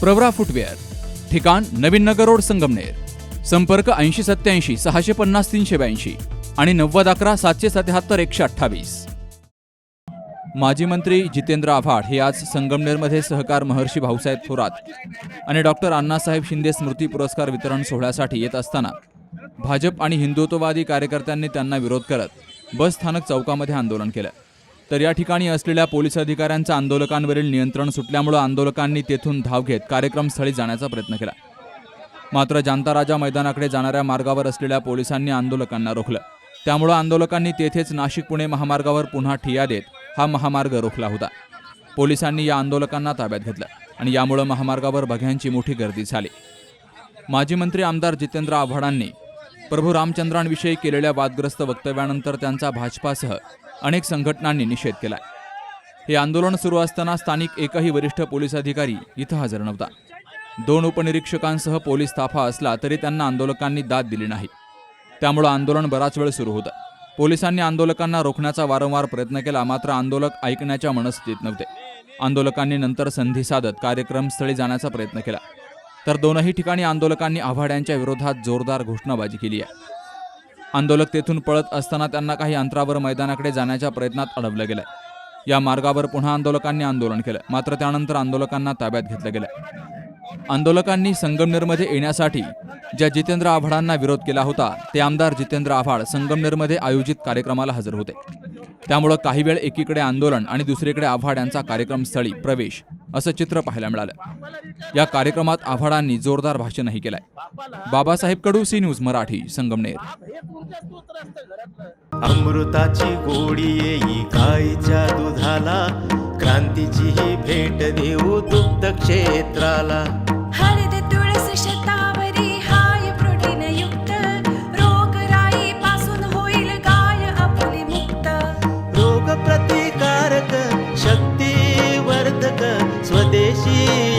Pravara footwear ठिकाण नवीन नगर road Sangamner संपर्क ऐंशी सत्याऐंशी सहाशे पन्नास तीनशे ब्याऐंशी आणि नव्वद अकरा सातशे सत्याहत्तर एकशे अठ्ठावीस. माजी मंत्री जितेंद्र आव्हाड हे आज संगमनेरमध्ये सहकार महर्षी भाऊसाहेब थोरात आणि डॉक्टर अण्णासाहेब शिंदे स्मृती पुरस्कार वितरण सोहळ्यासाठी येत असताना भाजप आणि हिंदुत्ववादी कार्यकर्त्यांनी त्यांना विरोध करत बस स्थानक चौकामध्ये आंदोलन केलं. तर या ठिकाणी असलेल्या पोलीस अधिकाऱ्यांचं आंदोलकांवरील नियंत्रण सुटल्यामुळं आंदोलकांनी तेथून धाव घेत कार्यक्रमस्थळी जाण्याचा प्रयत्न केला. मात्र जानता राजा मैदानाकडे जाणाऱ्या मार्गावर असलेल्या पोलिसांनी आंदोलकांना रोखलं. त्यामुळं आंदोलकांनी तेथेच नाशिक पुणे महामार्गावर पुन्हा ठिया देत हा महामार्ग रोखला होता. पोलिसांनी या आंदोलकांना ताब्यात घेतलं आणि यामुळं महामार्गावर बघ्यांची मोठी गर्दी झाली. माजी मंत्री आमदार जितेंद्र आव्हाडांनी प्रभू रामचंद्रांविषयी केलेल्या वादग्रस्त वक्तव्यानंतर त्यांचा भाजपासह अनेक संघटनांनी निषेध केलाय. हे आंदोलन सुरू असताना स्थानिक एकही वरिष्ठ पोलीस अधिकारी इथं हजर नव्हता. दोन उपनिरीक्षकांसह पोलीस ताफा असला तरी त्यांना आंदोलकांनी दाद दिली नाही. त्यामुळं आंदोलन बराच वेळ सुरू होतं. पोलिसांनी आंदोलकांना रोखण्याचा वारंवार प्रयत्न केला मात्र आंदोलक ऐकण्याच्या मनस्थितीत नव्हते. आंदोलकांनी नंतर संधी साधत कार्यक्रमस्थळी जाण्याचा प्रयत्न केला. तर दोनही ठिकाणी आंदोलकांनी आव्हाड्यांच्या विरोधात जोरदार घोषणाबाजी केली आहे. आंदोलक तेथून पळत असताना त्यांना काही अंतरावर मैदानाकडे जाण्याच्या प्रयत्नात अडवलं गेलं या मार्गावर पुन्हा आंदोलकांनी आंदोलन केलं मात्र त्यानंतर आंदोलकांना ताब्यात घेतलं गेलं आंदोलकांनी संगमनेरमध्ये येण्यासाठी ज्या जितेंद्र आव्हाडांना विरोध केला होता ते आमदार जितेंद्र आव्हाड संगमनेरमध्ये आयोजित कार्यक्रमाला हजर होते. त्यामुळं काही वेळ एकीकडे आंदोलन आणि दुसरीकडे आव्हाड यांचा कार्यक्रमस्थळी प्रवेश असं चित्र पाहायला मिळालं. या कार्यक्रमात आव्हाडांनी जोरदार भाषणही केलंय. Babasaheb Kadu C news Marathi Sangamner. अमृताची गोडी येई गाईच्या दुधाला क्रांतीची ही भेट देऊ दुग्ध क्षेत्राला.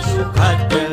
गौरं पशुखाद्य